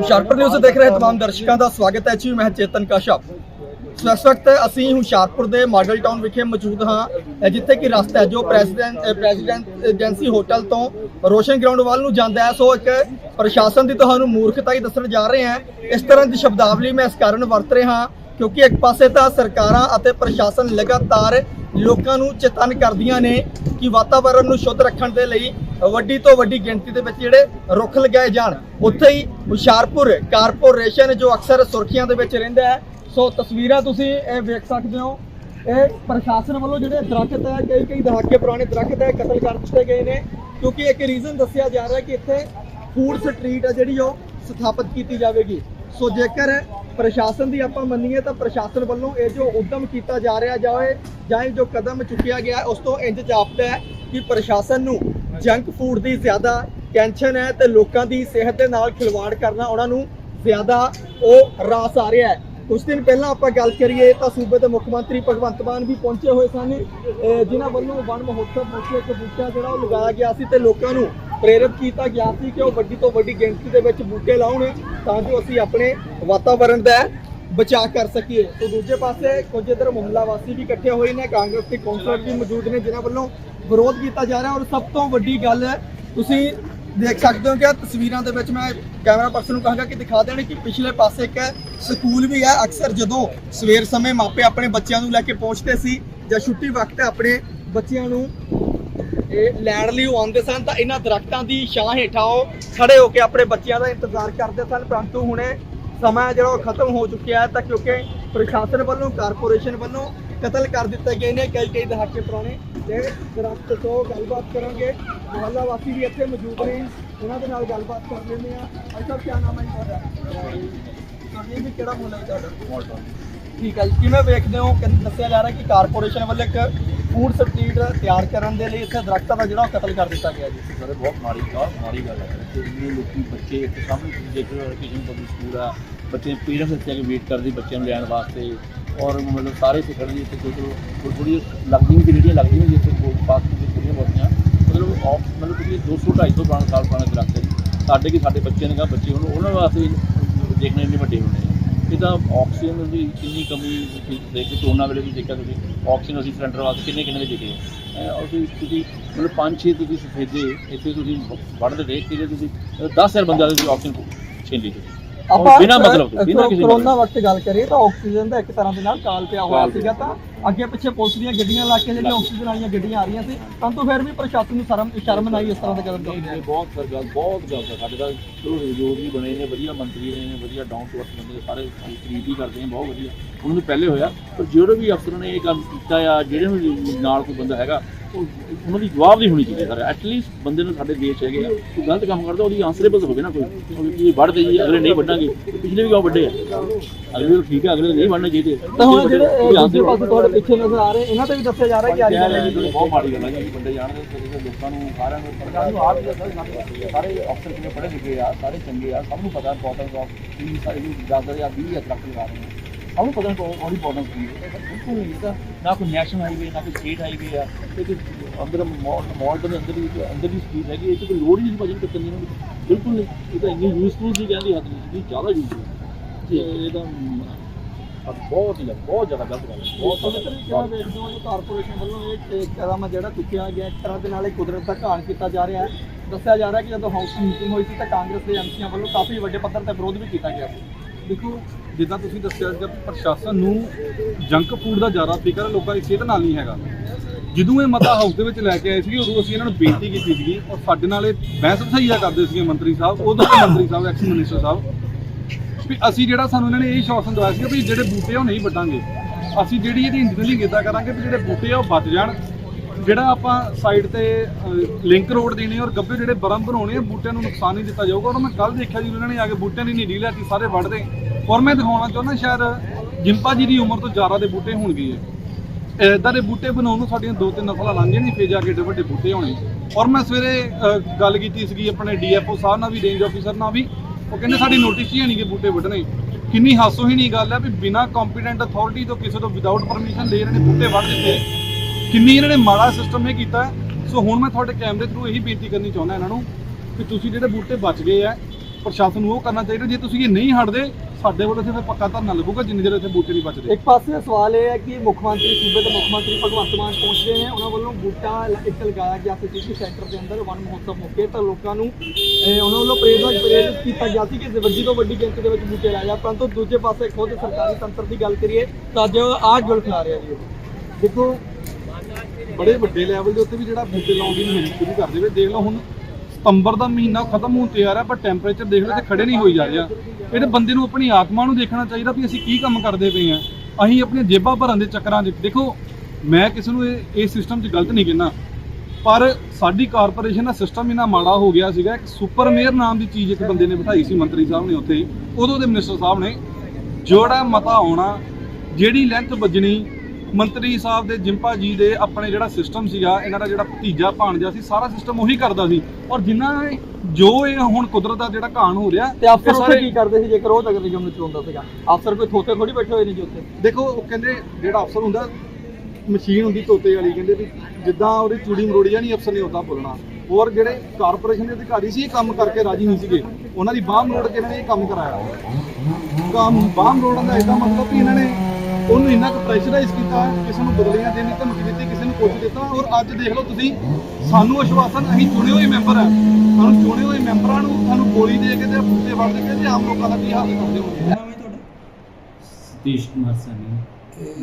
Hoshiarpur news ਦੇਖ ਰਹੇ ਤਮਾਮ ਦਰਸ਼ਕਾਂ ਦਾ ਸਵਾਗਤ ਹੈ। ਜੀ ਮੈਂ ਚੇਤਨ ਕਾਸ਼ਪ। ਸੋ ਇਸ ਵਕਤ ਅਸੀਂ ਹੁਸ਼ਿਆਰਪੁਰ ਦੇ ਮਾਡਲ ਟਾਊਨ ਵਿਖੇ ਮੌਜੂਦ ਹਾਂ ਜਿੱਥੇ ਕਿ ਰਸਤਾ ਹੈ ਜੋ president uh, president agency hotel ਤੋਂ ਰੋਸ਼ਨ ਗਰਾਊਂਡ ਵੱਲ ਨੂੰ ਜਾਂਦਾ ਹੈ। ਸੋ ਇੱਕ ਪ੍ਰਸ਼ਾਸਨ ਦੀ ਤੁਹਾਨੂੰ ਮੂਰਖਤਾ ਹੀ ਦੱਸਣ ਜਾ ਰਹੇ ਹਾਂ। ਇਸ ਤਰ੍ਹਾਂ ਦੀ ਸ਼ਬਦਾਵਲੀ ਮੈਂ ਇਸ ਕਾਰਨ ਵਰਤ ਰਿਹਾ ਹਾਂ ਕਿਉਂਕਿ ਇੱਕ ਪਾਸੇ ਤਾਂ ਸਰਕਾਰਾਂ ਅਤੇ ਪ੍ਰਸ਼ਾਸਨ ਲਗਾਤਾਰ ਲੋਕਾਂ ਨੂੰ ਚੇਤਨ ਕਰਦੀਆਂ ਨੇ ਕਿ ਵਾਤਾਵਰਣ ਨੂੰ ਸ਼ੁੱਧ ਰੱਖਣ ਦੇ ਲਈ ਵੱਡੀ ਤੋਂ ਵੱਡੀ ਗਿਣਤੀ ਦੇ ਵਿੱਚ ਜਿਹੜੇ ਰੁੱਖ ਲਗਾਏ ਜਾਣ। ਉੱਥੇ ਹੀ ਹੁਸ਼ਿਆਰਪੁਰ ਕਾਰਪੋਰੇਸ਼ਨ ਜੋ ਅਕਸਰ ਸੁਰਖੀਆਂ ਦੇ ਵਿੱਚ ਰਹਿੰਦਾ ਹੈ। ਸੋ ਤਸਵੀਰਾਂ ਤੁਸੀਂ ਇਹ ਵੇਖ ਸਕਦੇ ਹੋ। ਇਹ ਪ੍ਰਸ਼ਾਸਨ ਵੱਲੋਂ ਜਿਹੜੇ ਦਰਖਤ ਹੈ, ਕਈ ਕਈ ਦਹਾਕੇ ਪੁਰਾਣੇ ਦਰਖਤ ਹੈ ਕਤਲ ਕਰ ਦਿੱਤੇ ਗਏ ਨੇ। ਕਿਉਂਕਿ ਇੱਕ ਰੀਜ਼ਨ ਦੱਸਿਆ ਜਾ ਰਿਹਾ ਕਿ ਇੱਥੇ ਫੂਡ ਸਟਰੀਟ ਹੈ ਜਿਹੜੀ ਉਹ ਸਥਾਪਿਤ ਕੀਤੀ ਜਾਵੇਗੀ। ਸੋ ਜੇਕਰ ਪ੍ਰਸ਼ਾਸਨ ਦੀ ਆਪਾਂ ਮੰਨੀਏ ਤਾਂ ਪ੍ਰਸ਼ਾਸਨ ਵੱਲੋਂ ਇਹ ਜੋ ਉਦਮ ਕੀਤਾ ਜਾ ਰਿਹਾ ਜਾਂ ਜਾਂ ਜੋ ਕਦਮ ਚੁੱਕਿਆ ਗਿਆ ਉਸ ਤੋਂ ਇੰਜ ਜਾਪਦਾ ਹੈ ਕਿ ਪ੍ਰਸ਼ਾਸਨ ਨੂੰ ਜੰਕ ਫੂਡ ਦੀ ਜ਼ਿਆਦਾ ਟੈਨਸ਼ਨ ਹੈ ਤੇ ਲੋਕਾਂ ਦੀ ਸਿਹਤ ਦੇ ਨਾਲ ਖਿਲਵਾੜ ਕਰਨਾ ਉਹਨਾਂ ਨੂੰ ਜ਼ਿਆਦਾ ਉਹ ਰਾਸ ਆ ਰਿਹਾ ਹੈ। ਕੁਝ ਦਿਨ ਪਹਿਲਾਂ ਆਪਾਂ ਗੱਲ ਕਰੀਏ ਤਾਂ ਸੂਬੇ ਦੇ ਮੁੱਖ ਮੰਤਰੀ ਭਗਵੰਤ ਮਾਨ ਵੀ ਪਹੁੰਚੇ ਹੋਏ ਸਨ, ਅਹ ਜਿਨ੍ਹਾਂ ਵੱਲੋਂ ਵਣ ਮਹੋਤਸਵ ਮੌਕੇ ਇੱਕ ਬੂਟਾ ਜਿਹੜਾ ਉਹ ਲਗਾਇਆ ਗਿਆ ਸੀ ਤੇ ਲੋਕਾਂ ਨੂੰ ਪ੍ਰੇਰਿਤ ਕੀਤਾ ਗਿਆ ਸੀ ਕਿ ਉਹ ਵੱਡੀ ਤੋਂ ਵੱਡੀ ਗਿਣਤੀ ਦੇ ਵਿੱਚ ਬੂਟੇ ਲਾਉਣ ਤਾਂ ਜੋ ਅਸੀਂ ਆਪਣੇ ਵਾਤਾਵਰਣ ਦਾ ਬਚਾਅ ਕਰ ਸਕੀਏ। ਤੇ ਦੂਜੇ ਪਾਸੇ ਕੁਝ ਇਧਰ ਮੁਹੱਲਾ ਵਾਸੀ ਵੀ ਇਕੱਠੇ ਹੋਏ ਨੇ। ਕਾਂਗਰਸ ਦੇ ਕੌਂਸਲਰ ਵੀ ਮੌਜੂਦ ਨੇ, ਜਿਨ੍ਹਾਂ ਵੱਲੋਂ ਵਿਰੋਧ ਕੀਤਾ ਜਾ ਰਿਹਾ। ਔਰ ਸਭ ਤੋਂ ਵੱਡੀ ਗੱਲ ਹੈ ਤੁਸੀਂ ਦੇਖ ਸਕਦੇ ਹੋ ਕਿ ਤਸਵੀਰਾਂ ਦੇ ਵਿੱਚ ਮੈਂ ਕੈਮਰਾ ਪਰਸਨ ਨੂੰ ਕਹਾਂਗਾ ਕਿ ਦਿਖਾ ਦੇਣ ਕਿ ਪਿਛਲੇ ਪਾਸੇ ਇੱਕ ਸਕੂਲ ਵੀ ਹੈ। ਅਕਸਰ ਜਦੋਂ ਸਵੇਰ ਸਮੇਂ ਮਾਪੇ ਆਪਣੇ ਬੱਚਿਆਂ ਨੂੰ ਲੈ ਕੇ ਪਹੁੰਚਦੇ ਸੀ ਜਾਂ ਛੁੱਟੀ ਵਕਤ ਆਪਣੇ ਬੱਚਿਆਂ ਨੂੰ ਲੈਣ ਲਈ ਆਉਂਦੇ ਸਨ ਤਾਂ ਇਹਨਾਂ ਦਰਖਤਾਂ ਦੀ ਛਾਂ ਹੇਠਾਂ ਉਹ ਖੜੇ ਹੋ ਕੇ ਆਪਣੇ ਬੱਚਿਆਂ ਦਾ ਇੰਤਜ਼ਾਰ ਕਰਦੇ ਸਨ ਪਰੰਤੂ ਹੁਣੇ ਸਮਾਂ ਜਿਹੜਾ ਉਹ ਖਤਮ ਹੋ ਚੁੱਕਿਆ ਹੈ ਤਾਂ ਕਿਉਂਕਿ ਪ੍ਰਸ਼ਾਸਨ ਵੱਲੋਂ ਕਾਰਪੋਰੇਸ਼ਨ ਵੱਲੋਂ ਕਤਲ ਕਰ ਦਿੱਤੇ ਗਏ ਨੇ ਕਈ ਕਈ ਦਹਾਕੇ ਪੁਰਾਣੇ ਤੇ ਦਰਖਤ ਤੋਂ ਗੱਲਬਾਤ ਕਰਾਂਗੇ। ਮੁਹੱਲਾ ਵਾਸੀ ਵੀ ਇੱਥੇ ਮੌਜੂਦ ਨੇ ਉਹਨਾਂ ਦੇ ਨਾਲ ਗੱਲਬਾਤ ਕਰ ਲੈਂਦੇ ਆ ਅੱਛਾ ਕੀ ਨਾਮ ਹੈ ਤੁਹਾਡਾ? ਤੁਹਾਡੀ ਵੀ ਕਿਹੜਾ ਮੁਹੱਲਾ ਹੈ ਤੁਹਾਡਾ? ਠੀਕ ਹੈ ਜੀ ਕਿਵੇਂ ਵੇਖਦੇ ਹੋ ਕਿ ਦੱਸਿਆ ਜਾ ਰਿਹਾ ਕਿ ਕਾਰਪੋਰੇਸ਼ਨ ਵੱਲੋਂ ਇੱਕ ਫੂਡ ਸਟਰੀਟ ਤਿਆਰ ਕਰਨ ਦੇ ਲਈ ਇੱਥੇ ਦਰਖਤਾਂ ਦਾ ਜਿਹੜਾ ਉਹ ਕਤਲ ਕਰ ਦਿੱਤਾ ਗਿਆ ਜੀ। ਸਾਰੇ ਬਹੁਤ ਮਾੜੀ ਬਹੁਤ ਮਾੜੀ ਗੱਲ ਹੈ। ਕਿ ਜਿਹੜੇ ਲੋਕੀ ਬੱਚੇ ਇੱਕ ਸਾਹਮਣੇ ਤੁਸੀਂ ਦੇਖ ਪਬਲਿਕ ਸਕੂਲ ਆ। ਬੱਚੇ ਪੇਰੈਂਟਸ ਇੱਥੇ ਆ ਕੇ ਵੇਟ ਕਰਦੇ ਬੱਚਿਆਂ ਨੂੰ ਲੈਣ ਵਾਸਤੇ। ਔਰ ਮਤਲਬ ਸਾਰੇ ਇੱਥੇ ਖੜੇ ਜੀ, ਇੱਥੇ ਕੋਈ ਥੋੜੀ ਲੱਗਦੀ ਵੀ ਜਿਹੜੀਆਂ ਲੱਗਦੀਆਂ ਜਿੱਥੇ ਕੋਲ ਪਾਸ ਦੀ ਕੁੜੀਆਂ ਬਹੁਤੀਆਂ। ਮਤਲਬ ਆਫ ਮਤਲਬ ਕਿ 200 250 ਪੁਰਾਣਾ ਸਾਲ ਪੁਰਾਣੇ ਦਰਖਤ ਹੈ ਸਾਡੇ ਕਿ ਸਾਡੇ ਬੱਚੇ ਨੇ ਕਹਾ, ਬੱਚੇ ਹੁਣ ਉਹਨਾਂ ਵਾਸਤੇ ਦੇਖਣੇ ਇੰਨੇ ਵੱਡੇ ਹੁੰਦੇ ਨੇ ਇਹ ਤਾਂ ਆਕਸੀਜਨ ਦੀ ਕਿੰਨੀ ਕਮੀ ਦੇਖ ਕੇ ਕਰੋਨਾ ਵੇਲੇ ਵੀ ਦੇਖਿਆ ਤੁਸੀਂ ਆਕਸੀਜਨ ਅਸੀਂ ਸਿਲੰਡਰ ਵਾਸਤੇ ਕਿੰਨੇ ਕਿੰਨੇ ਦੇ ਦੇਖੇ ਔਰ ਤੁਸੀਂ ਤੁਸੀਂ ਮਤਲਬ ਪੰਜ ਛੇ ਤੁਸੀਂ ਸਫੇਦੇ ਇੱਥੇ ਤੁਸੀਂ ਵੜਦੇ ਦੇਖ ਕੇ ਜੇ ਤੁਸੀਂ 10000 ਬੰਦਾ ਤੁਸੀਂ ਆਕਸੀਜਨ ਛੇਲੀ ਤੁਸੀਂ ਆਪਾਂ ਬਿਨਾਂ ਮਤਲਬ ਤੋਂ, ਬਿਨਾਂ ਕਿਸੇ ਕਰੋਨਾ ਵਕਤ ਗੱਲ ਕਰੀਏ ਤਾਂ ਆਕਸੀਜਨ ਦਾ ਇੱਕ ਤਰ੍ਹਾਂ ਦੇ ਨਾਲ ਕਾਲ ਪਿਆ ਹੋਇਆ ਸੀਗਾ ਤਾਂ ਅੱਗੇ ਪਿੱਛੇ ਪੁਲਿਸ ਦੀਆਂ ਗੱਡੀਆਂ ਲਾ ਕੇ ਜਿਹੜੀਆਂ ਆਕਸੀਜਨ ਵਾਲੀਆਂ ਗੱਡੀਆਂ ਆ ਰਹੀਆਂ ਸੀ ਪਰੰਤੂ ਫਿਰ ਵੀ ਪ੍ਰਸ਼ਾਸਨ ਨੂੰ ਸ਼ਰਮ ਸ਼ਰਮ ਨਾ ਆਈ ਇਸ ਤਰ੍ਹਾਂ ਦੇ ਕਦਮ ਨਹੀਂ, ਨਹੀਂ, ਬਹੁਤ ਸਰ ਗੱਲ ਬਹੁਤ ਜ਼ਿਆਦਾ ਸਾਡੇ ਦਾ ਚਲੋ ਵੀ ਬਣੇ ਨੇ ਵਧੀਆ ਮੰਤਰੀ ਨੇ ਵਧੀਆ ਡਾਊਨ ਟੂ ਅਰਥ ਬੰਦੇ ਸਾਰੇ ਟ੍ਰੀਟ ਵੀ ਕਰਦੇ ਨੇ ਬਹੁਤ ਵਧੀਆ। ਉਹਨਾਂ ਨੂੰ ਪਹਿਲੇ ਹੋਇਆ ਪਰ ਜਿਹੜੇ ਵੀ ਅਫਸਰਾਂ ਨੇ ਇਹ ਕੰਮ ਕੀਤਾ ਆ ਜਿਹੜੇ ਵੀ ਨਾਲ ਕੋਈ ਬੰਦਾ ਹੈਗਾ ਉਹਨਾਂ ਦੀ ਜਵਾਬ ਨਹੀਂ ਹੋਣੀ ਚਾਹੀਦੀ ਸਰ। ਐਟਲੀਸਟ ਬੰਦੇ ਨੂੰ ਸਾਡੇ ਦੇਸ਼ ਹੈਗੇ ਆ। ਕੋਈ ਗਲਤ ਕੰਮ ਕਰਦਾ ਉਹਦੀ ਆਨਸਰੇਬਲ ਹੋਵੇ ਨਾ ਕੋਈ। ਉਹ ਕੀ ਵੱਢਦੇ ਜੀ ਅਗਲੇ ਨਹੀਂ ਵੱਢਾਂਗੇ। ਪਿਛਲੇ ਵੀ ਕਿਉਂ ਵੱਡੇ ਆ? ਅਗਲੇ ਤਾਂ ਠੀਕ ਹੈ ਅਗਲੇ ਨਹੀਂ ਵੱਢਣੇ ਚਾਹੀਦੇ। ਤਾਂ ਹੁਣ ਜਿਹੜੇ ਦੂਜੇ ਪਾਸੇ ਤੁਹਾਡੇ ਪਿੱਛੇ ਨਜ਼ਰ ਆ ਰਹੇ ਇਹਨਾਂ ਤੇ ਵੀ ਦੱਸਿਆ ਜਾ ਰਿਹਾ ਕਿ ਆ ਰਹੀ ਜੀ, ਬਹੁਤ ਮਾੜੀ ਗੱਲ ਹੈ ਜੀ। ਬੰਦੇ ਜਾਣਦੇ ਲੋਕਾਂ ਨੂੰ ਸਾਰਿਆਂ ਨੂੰ ਸਰਕਾਰ ਨੂੰ ਆਪ ਹੀ ਸਾਰੇ ਸਾਰੇ ਅਫਸਰ ਕਿਵੇਂ ਪੜ੍ਹੇ ਲਿਖੇ ਆ ਸਾਰੇ ਚੰਗੇ ਆ ਸਭ ਨੂੰ ਪਤਾ ਇੰਪੋਰਟੈਂਸ ਆਫ ਸਾਰੇ ਨੂੰ 10 ਜਾਂ 20 ਜਾਂ ਟਰੱਕ ਲਗਾ ਰਹੇ ਨੇ। ਤਾਂ ਕੋਈ ਨੈਸ਼ਨਲ ਹਾਈਵੇ ਨਾ ਕੋਈ ਸਟੇਟ ਹਾਈਵੇ ਆ। ਇਹ ਕੋਈ ਅੰਦਰ ਮਾਲ ਮਾਲ ਦੇ ਅੰਦਰ ਅੰਦਰ ਦੀ ਸਪੀਡ ਹੈਗੀ ਇਹ ਕੋਈ ਲੋੜ ਹੀ ਨਹੀਂ ਭਜਨ ਕੱਟਣ ਦੀ। ਬਿਲਕੁਲ ਨਹੀਂ ਇਹ ਤਾਂ ਇੰਨੀ ਯੂਜ਼ਫੁਲ ਸੀ ਕਹਿੰਦੀ ਹੱਦ ਨਹੀਂ ਸੀ ਜ਼ਿਆਦਾ ਯੂਜ਼ਫੁਲ ਤੇ ਇਹ ਤਾਂ ਬਹੁਤ ਹੀ ਬਹੁਤ ਜ਼ਿਆਦਾ ਗਲਤ ਗੱਲ ਹੈ ਬਹੁਤ ਜ਼ਿਆਦਾ। ਵੇਖਦੇ ਹੋ ਕਾਰਪੋਰੇਸ਼ਨ ਵੱਲੋਂ ਇਹ ਕਦਮ ਜਿਹੜਾ ਚੁੱਕਿਆ ਗਿਆ ਇੱਕ ਤਰ੍ਹਾਂ ਦੇ ਨਾਲ ਇਹ ਕੁਦਰਤ ਦਾ ਘਾਣ ਕੀਤਾ ਜਾ ਰਿਹਾ ਹੈ। ਦੱਸਿਆ ਜਾ ਰਿਹਾ ਕਿ ਜਦੋਂ ਹਾਊਸ ਮੀਟਿੰਗ ਹੋਈ ਸੀ ਤਾਂ ਕਾਂਗਰਸ ਦੇ ਐਮਸੀਆਂ ਵੱਲੋਂ ਕਾਫੀ ਵੱਡੇ ਪੱਧਰ ਤੇ ਵਿਰੋਧ ਵੀ ਕੀਤਾ ਗਿਆ ਸੀ। ਦੇਖੋ, ਜਿੱਦਾਂ ਤੁਸੀਂ ਦੱਸਿਆ ਸੀਗਾ ਪ੍ਰਸ਼ਾਸਨ ਨੂੰ ਜੰਕ ਫੂਡ ਦਾ ਜ਼ਿਆਦਾ ਫਿਕਰ ਹੈ, ਲੋਕਾਂ ਦੀ ਸਿਹਤ ਨਾਲ ਨਹੀਂ ਹੈਗਾ। ਜਦੋਂ ਇਹ ਮਤਾ ਹਾਊਸ ਦੇ ਵਿੱਚ ਲੈ ਕੇ ਆਏ ਸੀਗੇ, ਉਦੋਂ ਅਸੀਂ ਇਹਨਾਂ ਨੂੰ ਬੇਨਤੀ ਕੀਤੀ ਸੀਗੀ, ਔਰ ਸਾਡੇ ਨਾਲ ਇਹ ਬਹਿਸ ਬਸਾਈਆ ਕਰਦੇ ਸੀਗੇ ਮੰਤਰੀ ਸਾਹਿਬ, ਉਦੋਂ ਦੇ ਮੰਤਰੀ ਸਾਹਿਬ ਐਕਸ ਮਿਨਿਸਟਰ ਸਾਹਿਬ, ਵੀ ਅਸੀਂ ਜਿਹੜਾ ਸਾਨੂੰ ਇਹਨਾਂ ਨੇ ਇਹ ਸ਼ਾਸਨ ਦਵਾਇਆ ਸੀਗਾ ਵੀ ਜਿਹੜੇ ਬੂਟੇ ਉਹ ਨਹੀਂ ਵੱਢਾਂਗੇ। ਅਸੀਂ ਜਿਹੜੀ ਇਹਦੀ ਇੰਜੀਨੀਅਰਿੰਗ ਇਦਾਂ ਕਰਾਂਗੇ ਵੀ ਜਿਹੜੇ ਬੂਟੇ ਆ ਉਹ ਬਚ ਜਾਣ। ਜਿਹੜਾ ਆਪਾਂ ਸਾਈਡ ਤੇ ਲਿੰਕ ਰੋਡ ਦੇਣੇ ਔਰ ਗੱਬੇ ਜਿਹੜੇ ਬਰਮ ਬਣਾਉਣੇ ਆ, ਬੂਟਿਆਂ ਨੂੰ ਨੁਕਸਾਨ ਨਹੀਂ ਦਿੱਤਾ ਜਾਊਗਾ। ਔਰ ਮੈਂ ਕੱਲ ਦੇਖਿਆ ਜੀ ਉਹਨਾਂ ਨੇ ਆ ਕੇ ਬੂਟਿਆਂ ਦੀ ਨੀਲੀ ਲਿਆਤੀ, ਸਾਰੇ ਵੱਢਦੇ। ਔਰ ਮੈਂ ਦਿਖਾਉਣਾ ਚਾਹੁੰਦਾ ਸ਼ਾਇਦ ਜਿੰਪਾ ਜੀ ਦੀ ਉਮਰ ਤੋਂ ਜ਼ਿਆਦਾ ਦੇ ਬੂਟੇ ਹੋਣਗੇ ਇਹ। ਇਦਾਂ ਦੇ ਬੂਟੇ ਬਣਾਉਣ ਨੂੰ ਸਾਡੀਆਂ ਦੋ ਤਿੰਨ ਨਸਲਾਂ ਲੰਘ ਜਾਣੀਆਂ ਫੇਰ ਜਾ ਕੇ ਏਡੇ ਵੱਡੇ ਬੂਟੇ ਹੋਣੇ। ਔਰ ਮੈਂ ਸਵੇਰੇ ਗੱਲ ਕੀਤੀ ਸੀਗੀ ਆਪਣੇ ਡੀਐਫਓ ਸਾਹਿਬ ਨਾਲ ਵੀ, ਰੇਂਜ ਆਫੀਸਰ ਨਾਲ ਵੀ। ਉਹ ਕਹਿੰਦੇ ਸਾਡੀ ਨੋਟਿਸ ਹੀ ਨਹੀਂ ਕਿ ਬੂਟੇ ਵੱਢਣੇ। ਕਿੰਨੀ ਹਾਸੋਹੀਣੀ ਗੱਲ ਹੈ ਵੀ ਬਿਨਾਂ ਕੰਪੀਟੈਂਟ ਅਥਾਰਟੀ ਤੋਂ ਕਿਸੇ ਤੋਂ ਵਿਦਆਊਟ ਪਰਮਿਸ਼ਨ ਦੇ ਇਹਨਾਂ ਨੇ ਬੂਟੇ ਵੱਢ ਦਿੱਤੇ। ਕਿੰਨੀ ਇਹਨਾਂ ਨੇ ਮਾੜਾ ਸਿਸਟਮ ਇਹ ਕੀਤਾ ਸੋ ਹੁਣ ਮੈਂ ਤੁਹਾਡੇ ਕੈਮਰੇ ਥਰੂ ਇਹੀ ਬੇਨਤੀ ਕਰਨੀ ਚਾਹੁੰਦਾ ਇਹਨਾਂ ਨੂੰ ਕਿ ਤੁਸੀਂ ਜਿਹੜੇ ਬੂਟੇ ਬਚ ਗਏ ਆ ਪ੍ਰਸ਼ਾਸਨ ਨੂੰ ਉਹ ਕਰਨਾ ਚਾਹੀਦਾ। ਜੇ ਤੁਸੀਂ ਇਹ ਨਹੀਂ ਹਟਦੇ ਸਾਡੇ ਵੱਲੋਂ ਇੱਥੇ ਪੱਕਾ ਧਰਨਾ ਲੱਗੂਗਾ, ਜਿੰਨੇ ਚਿਰ ਇੱਥੇ ਬੂਟੇ ਨਹੀਂ ਬਚਦੇ ਇੱਕ ਪਾਸੇ ਸਵਾਲ ਇਹ ਹੈ ਕਿ ਮੁੱਖ ਮੰਤਰੀ ਸੂਬੇ ਦੇ ਮੁੱਖ ਮੰਤਰੀ ਭਗਵੰਤ ਮਾਨ ਪਹੁੰਚਦੇ ਨੇ, ਉਹਨਾਂ ਵੱਲੋਂ ਬੂਟਾ ਇੱਕ ਲਗਾਇਆ ਗਿਆ ਸੀ ਸਿਟੀ ਸੈਂਟਰ ਦੇ ਅੰਦਰ ਵਨ ਮਹੋਤਸਵ ਮੌਕੇ, ਤਾਂ ਲੋਕਾਂ ਨੂੰ ਉਹਨਾਂ ਵੱਲੋਂ ਪ੍ਰੇਰਿਤ ਪ੍ਰੇਰਿਤ ਕੀਤਾ ਗਿਆ ਸੀ ਕਿ ਵੱਡੀ ਤੋਂ ਵੱਡੀ ਗਿਣਤੀ ਦੇ ਵਿੱਚ ਬੂਟੇ ਲਾਇਆ ਪਰੰਤੂ ਦੂਜੇ ਪਾਸੇ ਖੁਦ ਸਰਕਾਰੀ ਤੰਤਰ ਦੀ ਗੱਲ ਕਰੀਏ, ਤਾਂ ਅੱਜ ਆਜ ਜੁਲ ਖਿਲਾ ਰਿਹਾ ਜੀ ਇਹ। ਦੇਖੋ, ਬੜੇ ਵੱਡੇ ਲੈਵਲ ਦੇ ਉੱਤੇ ਵੀ ਜਿਹੜਾ ਬੂਟੇ ਲਾਉਣ ਦੀ ਮੁਹਿੰਮ ਸ਼ੁਰੂ ਕਰ ਦੇਵੇ ਦੇਖ ਲਓ ਹੁਣ ਸਤੰਬਰ ਦਾ ਮਹੀਨਾ ਖਤਮ ਹੋਣ ਤੇ ਆ ਰਿਹਾ ਪਰ ਟੈਂਪਰੇਚਰ ਦੇਖ ਲਓ ਤੇ ਖੜੇ ਨਹੀਂ ਹੋਈ ਜਾ ਰਿਹਾ। ਇਹਦੇ ਬੰਦੇ ਨੂੰ ਆਪਣੀ ਆਤਮਾ ਨੂੰ ਦੇਖਣਾ ਚਾਹੀਦਾ ਵੀ ਅਸੀਂ ਕੀ ਕੰਮ ਕਰਦੇ ਪਏ ਆ ਅਸੀਂ ਆਪਣੀਆਂ ਜੇਬਾਂ ਭਰਨ ਦੇ ਚੱਕਰਾਂ 'ਚ ਦੇਖੋ, ਮੈਂ ਕਿਸੇ ਨੂੰ ਇਹ ਇਸ ਸਿਸਟਮ 'ਚ ਗਲਤ ਨਹੀਂ ਕਹਿੰਦਾ। ਪਰ ਸਾਡੀ ਕਾਰਪੋਰੇਸ਼ਨ ਦਾ ਸਿਸਟਮ ਇਨਾ ਮਾੜਾ ਹੋ ਗਿਆ ਸੀਗਾ, ਇੱਕ ਸੁਪਰ ਮੇਅਰ ਨਾਮ ਦੀ ਚੀਜ਼ ਇੱਕ ਬੰਦੇ ਨੇ ਬਿਠਾਈ ਸੀ, ਮੰਤਰੀ ਸਾਹਿਬ ਨੇ ਉੱਥੇ। ਉਦੋਂ ਦੇ ਮਿਨਿਸਟਰ ਸਾਹਿਬ ਨੇ ਜਿਹੜਾ ਮਤਾ ਆਉਣਾ, ਜਿਹੜੀ ਲੈਂਥ ਵੱਜਣੀ ਮੰਤਰੀ ਸਾਹਿਬ ਦੇ ਜਿੰਪਾ ਜੀ ਦੇ ਆਪਣੇ ਜਿਹੜਾ ਸਿਸਟਮ ਸੀਗਾ ਇਹਨਾਂ ਦਾ ਜਿਹੜਾ ਭਤੀਜਾ ਭਾਣਜਾ ਸੀ ਸਾਰਾ ਸਿਸਟਮ ਉਹੀ ਕਰਦਾ ਸੀ। ਔਰ ਜਿੰਨਾ ਨੇ- ਜੋ ਇਹ ਹੁਣ ਕੁਦਰਤ ਦਾ ਜਿਹੜਾ ਘਾਣ ਹੋ ਰਿਹਾ ਤੇ ਅਫਸਰ ਉੱਥੇ ਕੀ ਕਰਦੇ ਸੀ ਜੇਕਰ ਉਹ ਨਗਰ ਨਿਗਮ ਨੂੰ ਚਲਾਉਂਦਾ ਸੀਗਾ? ਅਫਸਰ ਕੋਈ ਥੋਤੇ ਥੋੜੀ ਬੈਠੇ ਹੋਏ ਨੇ ਜੀ ਉੱਥੇ? ਦੇਖੋ ਉਹ ਕਹਿੰਦੇ ਜਿਹੜਾ ਅਫਸਰ ਹੁੰਦਾ ਮਸ਼ੀਨ ਹੁੰਦੀ ਤੋਤੇ ਵਾਲੀ ਕਹਿੰਦੇ ਵੀ ਜਿੱਦਾਂ ਉਹਦੀ ਚੂੜੀ ਮਰੋੜੀ ਜਾਣੀ ਅਫਸਰ ਨੇ ਉਦਾਂ ਬੋਲਣਾ। ਔਰ ਜਿਹੜੇ ਕਾਰਪੋਰੇਸ਼ਨ ਦੇ ਅਧਿਕਾਰੀ ਸੀ ਇਹ ਕੰਮ ਕਰਕੇ ਰਾਜੀ ਨਹੀਂ ਸੀਗੇ। ਉਹਨਾਂ ਦੀ ਬਾਹ ਮਰੋੜ ਕੇ ਇਹਨਾਂ ਨੇ ਇਹ ਕੰਮ ਕਰਾਇਆ। ਕੰਮ ਬਾਹ ਮਰੋੜਨ ਦਾ ਇਹਦਾ ਮਤਲਬ ਵੀ ਇਹਨਾਂ ਨੇ ਉਹਨੂੰ ਇੰਨਾ ਕੁ ਪ੍ਰੈਸ਼ਰਾਈਜ਼ ਕੀਤਾ ਕਿਸੇ ਨੂੰ ਬਦਲੀਆਂ ਦੇਣ ਦੀ ਧਮਕੀ ਦਿੱਤੀ ਕਿਸੇ ਨੂੰ ਕੁਝ ਦਿੱਤਾ ਔਰ ਅੱਜ ਦੇਖ ਲਓ ਤੁਸੀਂ ਸਾਨੂੰ ਅਸ਼ਵਾਸਨ ਅਸੀਂ ਚੁਣੇ ਹੋਏ ਮੈਂਬਰ ਆ। ਸਾਨੂੰ ਚੁਣੇ ਹੋਏ ਮੈਂਬਰਾਂ ਨੂੰ ਸਾਨੂੰ ਗੋਲੀ ਦੇ ਕੇ ਤੇ ਫੜ ਦੇ ਕੇ ਤੇ ਆਮ ਲੋਕਾਂ ਦਾ ਕੀ ਹਾਲ ਕਰਦੇ ਹੋਣਗੇ ਸਤੀਸ਼ ਕੁਮਾਰ ਸੈਣੀ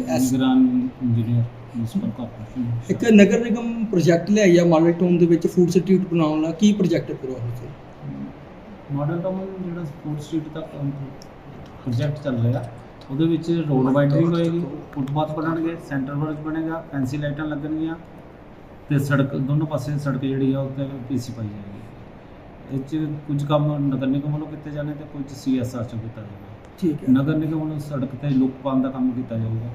ਨਿਗਰਾਨ ਇੰਜੀਨੀਅਰ ਮਿਊਨਿਸਪਲ ਕਾਰਪੋਰੇਸ਼ਨ ਇੱਕ ਨਗਰ ਨਿਗਮ ਪ੍ਰੋਜੈਕਟ ਲਿਆਇਆ ਮਾਡਲ ਟਾਊਨ ਦੇ ਵਿੱਚ ਫੂਡ ਸਟਰੀਟ ਬਣਾਉਣ ਦਾ ਕੀ ਪ੍ਰੋਜੈਕਟ ਪੂਰਾ ਹੋ ਸੀ ਮਾਡਲ ਟਾਊਨ ਜਿਹੜਾ ਫੂਡ ਸਟਰੀਟ ਦਾ ਪ੍ਰੋਜੈਕਟ ਚੱਲ ਰਿਹਾ ਉਹਦੇ ਵਿੱਚ ਰੋਡ ਵਾਈਡਨਿੰਗ ਹੋਏਗੀ ਫੁੱਟਪਾਥ ਬਣਨਗੇ ਸੈਂਟਰ ਵਰਕ ਬਣੇਗਾ ਫੈਂਸੀ ਲਾਈਟਾਂ ਲੱਗਣਗੀਆਂ ਤੇ ਸੜਕ ਦੋਨੋਂ ਪਾਸੇ ਸੜਕ ਜਿਹੜੀ ਆ ਉੱਤੇ ਪੀਸੀ ਪਾਈ ਜਾਏਗੀ। ਇਹ 'ਚ ਕੁਝ ਕੰਮ ਨਗਰ ਨਿਗਮ ਵੱਲੋਂ ਕੀਤੇ ਜਾਣੇ ਤੇ ਕੁਝ ਸੀਐਸਆਰ ਚੋਂ ਕੀਤਾ ਜਾਏਗਾ। ਠੀਕ ਹੈ। ਨਗਰ ਨਿਗਮ ਵੱਲੋਂ ਸੜਕ ਤੇ ਲੁੱਕ ਪਾਉਣ ਦਾ ਕੰਮ ਕੀਤਾ ਜਾਊਗਾ।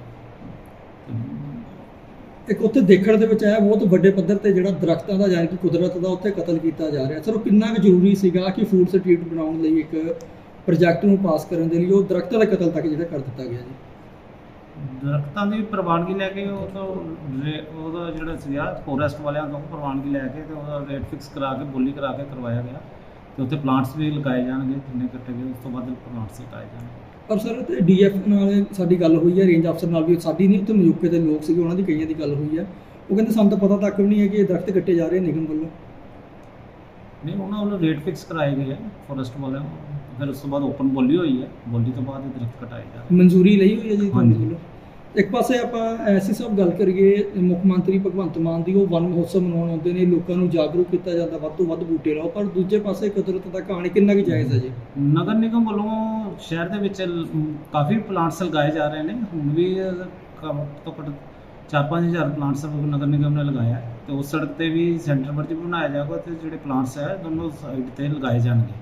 ਇੱਕ ਉੱਥੇ ਦੇਖਣ ਦੇ ਵਿੱਚ ਆਇਆ ਬਹੁਤ ਵੱਡੇ ਪੱਧਰ ਤੇ ਜਿਹੜਾ ਦਰਖਤਾਂ ਦਾ ਯਾਨੀ ਕਿ ਕੁਦਰਤ ਦਾ ਉੱਥੇ ਕਤਲ ਕੀਤਾ ਜਾ ਰਿਹਾ। ਸਰ ਉਹ ਕਿੰਨਾ ਕੁ ਜ਼ਰੂਰੀ ਸੀਗਾ ਕਿ ਫੂਡ ਸਟਰੀਟ ਬਣਾਉਣ ਲਈ ਇੱਕ ਪ੍ਰੋਜੈਕਟ ਨੂੰ ਪਾਸ ਕਰਨ ਦੇ ਲਈ ਉਹ ਦਰਖਤਾਂ ਦਾ ਕਤਲ ਤੱਕ ਜਿਹੜਾ ਕਰ ਦਿੱਤਾ ਗਿਆ ਜੀ। ਦਰਖਤਾਂ ਦੀ ਪ੍ਰਵਾਨਗੀ ਲੈ ਕੇ ਉਹ ਤੋਂ ਰੇ- ਉਹਦਾ ਜਿਹੜਾ ਸੀਗਾ ਫੋਰੈਸਟ ਵਾਲਿਆਂ ਤੋਂ ਪ੍ਰਵਾਨਗੀ ਲੈ ਕੇ ਤੇ ਉਹਦਾ ਰੇਟ ਫਿਕਸ ਕਰਾ ਕੇ ਬੋਲੀ ਕਰਾ ਕੇ ਕਰਵਾਇਆ ਗਿਆ। ਤੇ ਉੱਥੇ ਪਲਾਂਟਸ ਵੀ ਲਗਾਏ ਜਾਣਗੇ ਜਿੰਨੇ ਕੱਟੇ ਗਏ ਉਸ ਤੋਂ ਬਾਅਦ ਪਲਾਂਟਸ ਲਗਾਏ ਜਾਣਗੇ। ਪਰ ਸਰ ਤੇ ਡੀਐਫ ਨਾਲ ਸਾਡੀ ਗੱਲ ਹੋਈ ਹੈ ਰੇਂਜ ਅਫਸਰ ਨਾਲ ਵੀ ਸਾਡੀ ਨਹੀਂ ਉੱਥੇ ਮਯੂਕੇ ਦੇ ਲੋਕ ਸੀਗੇ ਉਹਨਾਂ ਦੀ ਕਈਆਂ ਦੀ ਗੱਲ ਹੋਈ ਹੈ। ਉਹ ਕਹਿੰਦੇ ਸਾਨੂੰ ਤਾਂ ਪਤਾ ਤੱਕ ਵੀ ਨਹੀਂ ਹੈ ਕਿ ਇਹ ਦਰਖਤ ਕੱਟੇ ਜਾ ਰਹੇ ਨਿਗਮ ਵੱਲੋਂ। ਨਹੀਂ ਉਹਨਾਂ ਵੱਲੋਂ ਰੇਟ ਫਿਕਸ ਕਰਾਏ ਗਏ ਆ ਫੋਰੈਸਟ ਵਾਲਿਆਂ ਨੂੰ ਫਿਰ ਉਸ ਤੋਂ ਬਾਅਦ ਓਪਨ ਬੋਲੀ ਹੋਈ ਹੈ। ਬੋਲੀ ਤੋਂ ਬਾਅਦ ਇਹ ਦਰਖਤ ਕਟਾਏ ਜਾ ਰਹੇ ਮਨਜ਼ੂਰੀ ਲਈ ਹੋਈ ਹੈ ਜੀ ਤੁਹਾਡੇ ਹਾਂਜੀ। ਵੱਲੋਂ ਇੱਕ ਪਾਸੇ ਆਪਾਂ ਐਸੀ ਸਭ ਗੱਲ ਕਰੀਏ ਮੁੱਖ ਮੰਤਰੀ ਭਗਵੰਤ ਮਾਨ ਦੀ ਉਹ ਵਨ ਮਹੋਤਸਵ ਮਨਾਉਣ ਆਉਂਦੇ ਨੇ ਲੋਕਾਂ ਨੂੰ ਜਾਗਰੂਕ ਕੀਤਾ ਜਾਂਦਾ ਵੱਧ ਤੋਂ ਵੱਧ ਬੂਟੇ ਲਾਓ ਪਰ ਦੂਜੇ ਪਾਸੇ ਕੁਦਰਤ ਦਾ ਕਹਾਣੀ ਕਿੰਨਾ ਕੁ ਜਾਇਜ਼ ਹੈ ਜੀ? ਨਗਰ ਨਿਗਮ ਵੱਲੋਂ ਸ਼ਹਿਰ ਦੇ ਵਿੱਚ ਲ- ਕਾਫੀ ਪਲਾਂਟਸ ਲਗਾਏ ਜਾ ਰਹੇ ਨੇ। ਹੁਣ ਵੀ ਘੱਟ ਤੋਂ ਘੱਟ 4-5000 ਪਲਾਂਟਸ ਨਗਰ ਨਿਗਮ ਨੇ ਲਗਾਇਆ ਹੈ। ਤੇ ਉਸ ਸੜਕ ਤੇ ਵੀ ਸੈਂਟਰ ਵਰਜ ਬਣਾਇਆ ਜਾਊਗਾ ਤੇ ਜਿਹੜੇ ਪਲਾਂਟਸ ਹੈ ਦੋਨੋਂ ਸਾਈਡ ਤੇ ਲਗਾਏ ਜਾਣਗੇ।